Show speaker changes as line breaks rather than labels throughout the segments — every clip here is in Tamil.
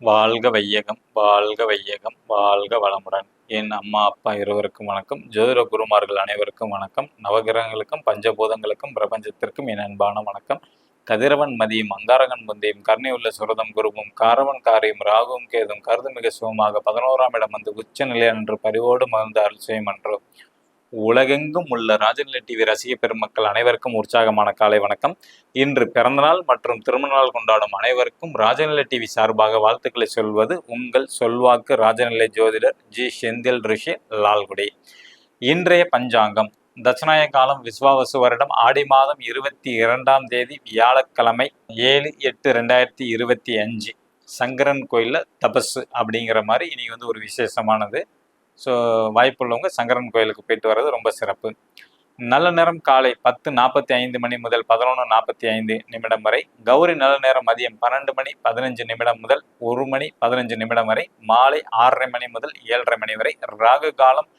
வாழ்க வையகம் வாழ்க வையகம் வாழ்க வளமுடன். என் அம்மா அப்பா இருவருக்கும் வணக்கம். ஜோதிட குருமார்கள் அனைவருக்கும் வணக்கம். நவகிரகங்களுக்கும் பஞ்சபூதங்களுக்கும் பிரபஞ்சத்திற்கும் என் அன்பான வணக்கம். கதிரவன் மதியும் அங்காரகன் முந்தையும் கருணையுள்ள உள்ள சுரதம் குருவும் காரவன் காரியும் ராகுவும் கேதும் கருது மிக சுகமாக பதினோராம் இடம் வந்து உச்ச நிலை அன்று பரிவோடு மகிழ்ந்த அருள் செய்யும் அன்று. உலகெங்கும் உள்ள ராஜநிலை டிவி ரசிக பெருமக்கள் அனைவருக்கும் உற்சாகமான காலை வணக்கம். இன்று பிறந்தநாள் மற்றும் திருமண நாள் கொண்டாடும் அனைவருக்கும் ராஜநிலை டிவி சார்பாக வாழ்த்துக்களை சொல்வது உங்கள் சொல்வாக்கு ராஜநிலை ஜோதிடர் ஜி. செந்தில் ரிஷி லால்குடி. இன்றைய பஞ்சாங்கம் தட்சிணாய காலம் விஸ்வாவசு வருடம் ஆடி மாதம் இருபத்தி இரண்டாம் தேதி வியாழக்கிழமை ஏழு எட்டு ரெண்டாயிரத்தி இருபத்தி அஞ்சு. சங்கரன் கோயிலில் தபசு அப்படிங்கிற மாதிரி இனி வந்து ஒரு விசேஷமானது. ஸோ வாய்ப்புள்ளவங்க சங்கரன் கோயிலுக்கு போயிட்டு வர்றது ரொம்ப சிறப்பு. நல்ல நேரம் காலை பத்து நாற்பத்தி ஐந்து மணி முதல் பதினொன்று நாற்பத்தி ஐந்து நிமிடம் வரை கௌரி நல்ல நேரம் மதியம் பன்னெண்டு மணி பதினஞ்சு நிமிடம் முதல் ஒரு மணி பதினஞ்சு நிமிடம் வரை மாலை ஆறரை மணி முதல் ஏழரை மணி வரை ராகு காலம்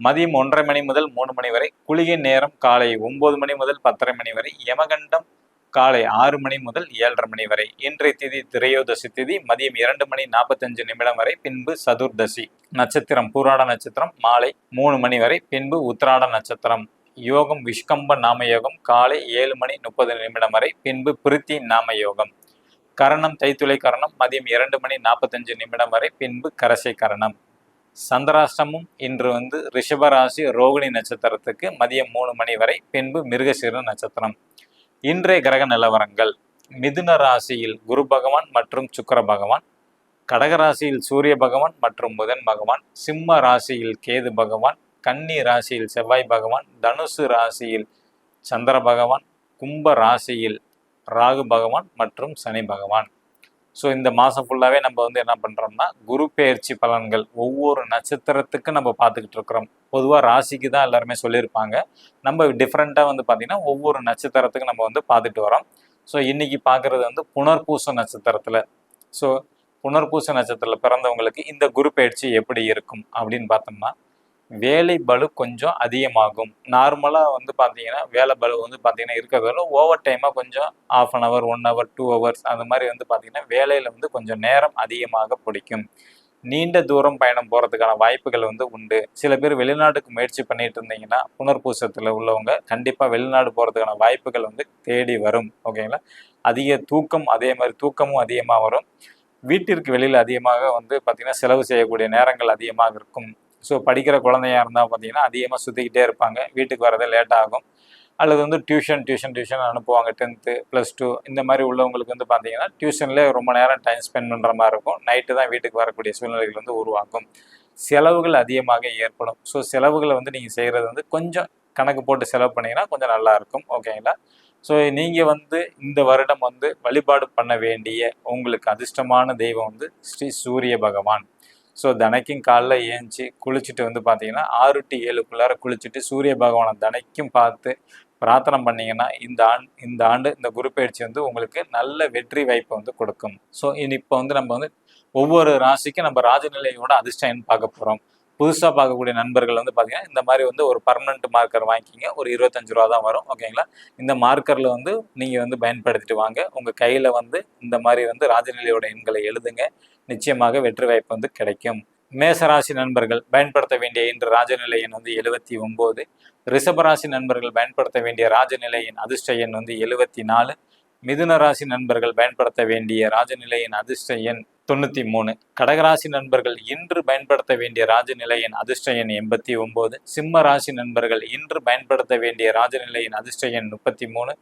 மதியம் ஒன்றரை மணி முதல் மூணு மணி வரை குளிகை நேரம் காலை ஒன்பது மணி முதல் பத்தரை மணி வரை யமகண்டம் காலை ஆறு மணி முதல் ஏழரை மணி வரை. இன்றைய திதி திரையோதசி திதி மதியம் இரண்டு மணி நாற்பத்தஞ்சு நிமிடம் வரை பின்பு சதுர்தசி. நட்சத்திரம் பூராட நட்சத்திரம் மாலை மூணு மணி வரை பின்பு உத்திராட நட்சத்திரம். யோகம் விஷ்கம்ப நாம யோகம் காலை ஏழு மணி முப்பது நிமிடம் வரை பின்பு பிரித்தி நாம யோகம். கரணம் தைத்துளை கரணம் மதியம் இரண்டு மணி நாற்பத்தஞ்சு நிமிடம் வரை பின்பு கரசை கரணம். சந்திராஷ்டமும் இன்று வந்து ரிஷபராசி ரோகிணி நட்சத்திரத்துக்கு மதியம் மூணு மணி வரை பின்பு மிருகசீர நட்சத்திரம். இன்றைய கிரக நிலவரங்கள். மிதுன ராசியில் குரு பகவான் மற்றும் சுக்கர பகவான் கடக ராசியில் சூரிய பகவான் மற்றும் புதன் பகவான் சிம்ம ராசியில் கேது பகவான் கன்னி ராசியில் செவ்வாய் பகவான் தனுசு ராசியில் சந்திர பகவான் கும்ப ராசியில் ராகு பகவான் மற்றும் சனி பகவான். ஸோ இந்த மாதம் ஃபுல்லாகவே நம்ம வந்து என்ன பண்ணுறோம்னா குரு பெயர்ச்சி பலன்கள் ஒவ்வொரு நட்சத்திரத்துக்கு நம்ம பார்த்துக்கிட்டு இருக்கிறோம். பொதுவாக ராசிக்கு தான் எல்லாருமே சொல்லியிருப்பாங்க. நம்ம டிஃப்ரெண்ட்டாக வந்து பார்த்திங்கன்னா ஒவ்வொரு நட்சத்திரத்துக்கு நம்ம வந்து பார்த்துட்டு வரோம். ஸோ இன்றைக்கி பார்க்குறது வந்து புனர்பூச நட்சத்திரத்தில். ஸோ புனர்பூச நட்சத்திரத்தில் பிறந்தவங்களுக்கு இந்த குரு பயிற்சி எப்படி இருக்கும் அப்படின்னு பார்த்தோம்னா வேலை பளு கொஞ்சம் அதிகமாகும். நார்மலாக வந்து பார்த்தீங்கன்னா வேலை பளு வந்து பார்த்தீங்கன்னா இருக்கிறதால ஓவர் டைமாக கொஞ்சம் half an hour one hour two hours அந்த மாதிரி வந்து பார்த்தீங்கன்னா வேலையில் வந்து கொஞ்சம் நேரம் அதிகமாக பிடிக்கும். நீண்ட தூரம் பயணம் போகிறதுக்கான வாய்ப்புகள் வந்து உண்டு. சில பேர் வெளிநாட்டுக்கு முயற்சி பண்ணிட்டு இருந்தீங்கன்னா புனர்பூசத்தில் உள்ளவங்க கண்டிப்பாக வெளிநாடு போகிறதுக்கான வாய்ப்புகள் வந்து தேடி வரும். ஓகேங்களா அதிக தூக்கம் அதே மாதிரி தூக்கமும் அதிகமாக வரும். வீட்டிற்கு வெளியில் அதிகமாக வந்து பார்த்திங்கன்னா செலவு செய்யக்கூடிய நேரங்கள் அதிகமாக இருக்கும். ஸோ படிக்கிற குழந்தையாக இருந்தால் பார்த்தீங்கன்னா அதிகமாக சுற்றிக்கிட்டே இருப்பாங்க. வீட்டுக்கு வரதே லேட் ஆகும். அல்லது வந்து டியூஷன் டியூஷன் டியூஷன் அனுப்புவாங்க டென்த்து ப்ளஸ் டூ இந்த மாதிரி உள்ளவங்களுக்கு வந்து பார்த்தீங்கன்னா டியூஷன்லேயே ரொம்ப நேரம் டைம் ஸ்பெண்ட் பண்ணுற மாதிரி இருக்கும். நைட்டு தான் வீட்டுக்கு வரக்கூடிய சூழ்நிலைகள் வந்து உருவாக்கும் செலவுகள் அதிகமாக ஏற்படும். ஸோ செலவுகளை வந்து நீங்கள் செய்கிறது வந்து கொஞ்சம் கணக்கு போட்டு செலவு பண்ணிங்கன்னா கொஞ்சம் நல்லா இருக்கும். ஓகேங்களா ஸோ நீங்கள் வந்து இந்த வருடம் வந்து வழிபாடு பண்ண வேண்டிய உங்களுக்கு அதிர்ஷ்டமான தெய்வம் வந்து ஸ்ரீ சூரிய பகவான். ஸோ தினைக்கும் காலைல ஏஞ்சி குளிச்சுட்டு வந்து பார்த்தீங்கன்னா ஆறு டு ஏழுக்குள்ளார குளிச்சுட்டு சூரிய பகவானை தினைக்கும் பார்த்து பிரார்த்தனை பண்ணிங்கன்னா இந்த ஆண்டு இந்த ஆண்டு இந்த குரு பயிற்சி வந்து உங்களுக்கு நல்ல வெற்றி வாய்ப்பை வந்து கொடுக்கும். ஸோ இனி இப்போ வந்து நம்ம வந்து ஒவ்வொரு ராசிக்கும் நம்ம ராஜநிலையோட அதிர்ஷ்டம் பார்க்க போகிறோம் புதுசாக பார்க்கக்கூடிய நண்பர்கள் வந்து பார்த்தீங்கன்னா இந்த மாதிரி வந்து ஒரு பர்மனண்ட் மார்க்கர் வாங்கிக்கிங்க. ஒரு இருபத்தஞ்சு ரூபா தான் வரும். ஓகேங்களா இந்த மார்க்கரில் வந்து நீங்கள் வந்து பயன்படுத்திட்டு வாங்க. உங்கள் கையில் வந்து இந்த மாதிரி வந்து ராஜநிலையோட எண்களை எழுதுங்க. நிச்சயமாக வெற்றி வாய்ப்பு வந்து கிடைக்கும். மேசராசி நண்பர்கள் பயன்படுத்த வேண்டிய இன்று ராஜநிலை எண் வந்து எழுபத்தி ஒம்பது. ரிஷபராசி நண்பர்கள் பயன்படுத்த வேண்டிய ராஜநிலை எண் அதிர்ஷ்ட எண் வந்து எழுபத்தி நாலு. மிதுன ராசி நண்பர்கள் பயன்படுத்த வேண்டிய ராஜநிலையின் அதிர்ஷ்ட எண் தொண்ணூற்றி மூணு. கடகராசி நண்பர்கள் இன்று பயன்படுத்த வேண்டிய ராஜநிலையின் அதிர்ஷ்ட எண் எண்பத்தி ஒம்பது. சிம்ம ராசி நண்பர்கள் இன்று பயன்படுத்த வேண்டிய ராஜநிலையின் அதிர்ஷ்ட எண் முப்பத்தி மூணு.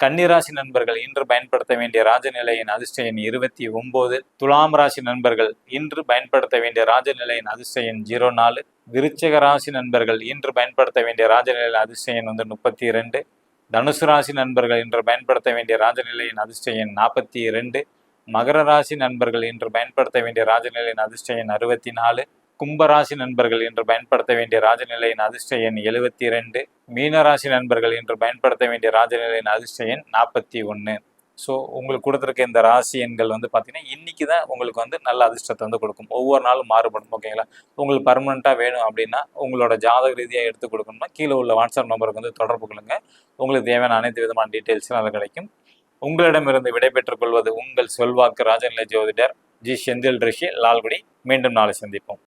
கன்னிராசி நண்பர்கள் இன்று பயன்படுத்த வேண்டிய ராஜநிலையின் அதிர்ஷ்ட எண் இருபத்தி ஒன்பது துலாம் ராசி நண்பர்கள் இன்று பயன்படுத்த வேண்டிய ராஜநிலையின் அதிர்ஷ்ட எண் ஜீரோ நாலு. விருச்சக ராசி நண்பர்கள் இன்று பயன்படுத்த வேண்டிய ராஜநிலையின் அதிர்ஷ்ட எண் வந்து முப்பத்தி இரண்டு. தனுசு ராசி நண்பர்கள் இன்று பயன்படுத்த வேண்டிய ராஜநிலையின் அதிர்ஷ்ட எண் நாற்பத்தி இரண்டு மகர ராசி நண்பர்கள் இன்று பயன்படுத்த வேண்டிய ராஜநிலையின் அதிர்ஷ்ட எண் அறுபத்தி நாலு கும்பராசி நண்பர்கள் இன்று பயன்படுத்த வேண்டிய ராஜநிலையின் அதிர்ஷ்ட எண் எழுபத்தி இரண்டு மீனராசி நண்பர்கள் இன்று பயன்படுத்த வேண்டிய ராஜநிலையின் அதிர்ஷ்ட எண் நாற்பத்தி ஒன்று ஸோ உங்களுக்கு கொடுத்துருக்க இந்த ராசி எண்கள் வந்து பார்த்தீங்கன்னா இன்றைக்கி தான் உங்களுக்கு வந்து நல்ல அதிர்ஷ்டத்தை வந்து கொடுக்கும். ஒவ்வொரு நாளும் மாறுபடும் ஓகேங்களா உங்களுக்கு பர்மனெண்ட்டாக வேணும் அப்படின்னா உங்களோட ஜாதக ரீதியாக எடுத்து கொடுக்கணும்னா கீழே உள்ள வாட்ஸ்அப் நம்பருக்கு வந்து தொடர்பு கொள்ளுங்க. உங்களுக்கு தேவையான அனைத்து விதமான டீட்டெயில்ஸும் அதில் கிடைக்கும். உங்களிடமிருந்து விடைபெற்றுக் கொள்வது உங்கள் செல்வாக்கு ராஜநிலை ஜோதிடர் ஜி செந்தில் ரிஷி லால்குடி. மீண்டும் நாளை சந்திப்போம்.